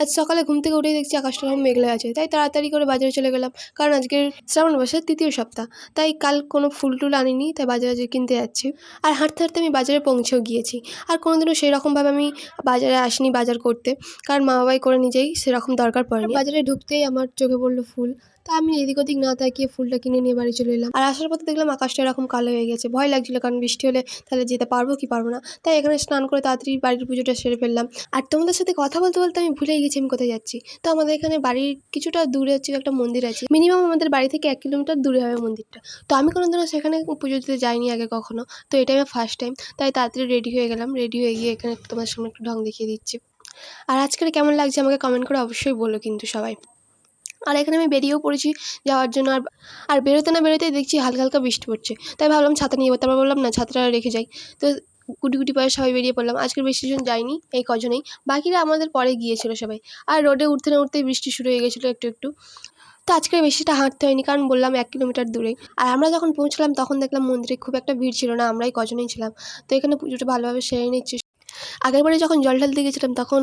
আজ সকালে ঘুম থেকে উঠেই দেখছি আকাশটা এরকম মেঘলা আছে। তাই তাড়াতাড়ি করে বাজারে চলে গেলাম। কারণ আজকের শ্রাবণ মাসের তৃতীয় সপ্তাহ। তাই কাল কোনো ফুল টুল আনিনি, তাই বাজারে আজকে কিনতে যাচ্ছি। আর হাঁটতে হাঁটতে আমি বাজারে পৌঁছেও গিয়েছি। আর কোনোদিনও সেই রকমভাবে আমি বাজারে আসিনি বাজার করতে। কারণ মা বাবাই করে নিজেই সেরকম দরকার পড়েনি। বাজারে ঢুকতেই আমার চোখে পড়ল ফুল। তা আমি এদিক ওদিক না তাকিয়ে ফুলটা কিনে নিয়ে বাড়ি চলে এলাম। আর আসার পথে দেখলাম আকাশটা এরকম কালো হয়ে গেছে। ভয় লাগছিল কারণ বৃষ্টি হলে তাহলে যেতে পারব কি পারব না। তাই এখানে স্নান করে তাড়াতাড়ি বাড়ির পুজোটা সেরে ফেললাম। আর তোমাদের সাথে কথা বলতে বলতে আমি ভুলেই গেছি। আমি কোথায় যাচ্ছি। তো আমাদের এখানে বাড়ির কিছুটা দূরে হচ্ছে একটা মন্দির আছে। মিনিমাম আমাদের বাড়ি থেকে এক কিলোমিটার দূরে হবে মন্দিরটা। তো আমি কোনো দিনও সেখানে পুজো দিতে যাইনি আগে কখনো। তো এটাই আমার ফার্স্ট টাইম তাই তাড়াতাড়ি রেডি হয়ে গেলাম। রেডি হয়ে গিয়ে এখানে তোমার সামনে একটু ঢং দেখিয়ে দিচ্ছি। আর আজকের কেমন লাগছে আমাকে কমেন্ট করে অবশ্যই বলো কিন্তু সবাই। আর এখানে আমি বেরিয়েও পড়েছি যাওয়ার জন্য। আর আর বেরোতে না বেরোতেই দেখছি হালকা হালকা বৃষ্টি পড়ছে। তাই ভাবলাম ছাতা নিয়ে তারপর বললাম, না, ছাতাটা রেখে যাই। তো গুটি গুটি পরে সবাই বেরিয়ে পড়লাম। আজকের বেশিজন যায়নি এই কজনেই। বাকিরা আমাদের পরে গিয়েছিল সবাই। আর রোডে উঠতে না উঠতেই বৃষ্টি শুরু হয়ে গেছিল একটু একটু। তো আজকে বেশিটা হাঁটতে হয়নি, কারণ বললাম এক কিলোমিটার দূরে। আর আমরা যখন পৌঁছলাম, তখন দেখলাম মন্দিরে খুব একটা ভিড় ছিল না, আমরাই কজনেই ছিলাম। তো এখানে পুজোটা ভালোভাবে সেরে নিচ্ছি। আগেরবারে যখন জল ঢালতে গেছিলাম তখন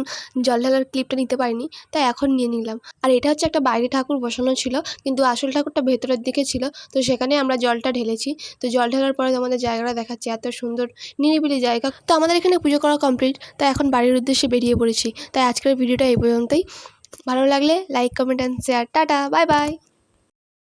জল ঢালার ক্লিপটা নিতে পারিনি, তাই এখন নিয়ে নিলাম। আর এটা হচ্ছে একটা বাইরে ঠাকুর বসানো ছিল, কিন্তু আসল ঠাকুরটা ভেতরের দিকে ছিল, তো সেখানে আমরা জলটা ঢেলেছি। তো জল ঢালার পরে আমাদের জায়গাটা দেখাচ্ছে, এত সুন্দর নিরিবিলি জায়গা। তো আমাদের এখানে পুজো করা কমপ্লিট তাই এখন বাড়ির উদ্দেশ্যে বেরিয়ে পড়েছি। তাই আজকের ভিডিওটা এই পর্যন্তই। ভালো লাগলে like comment and share tata bye bye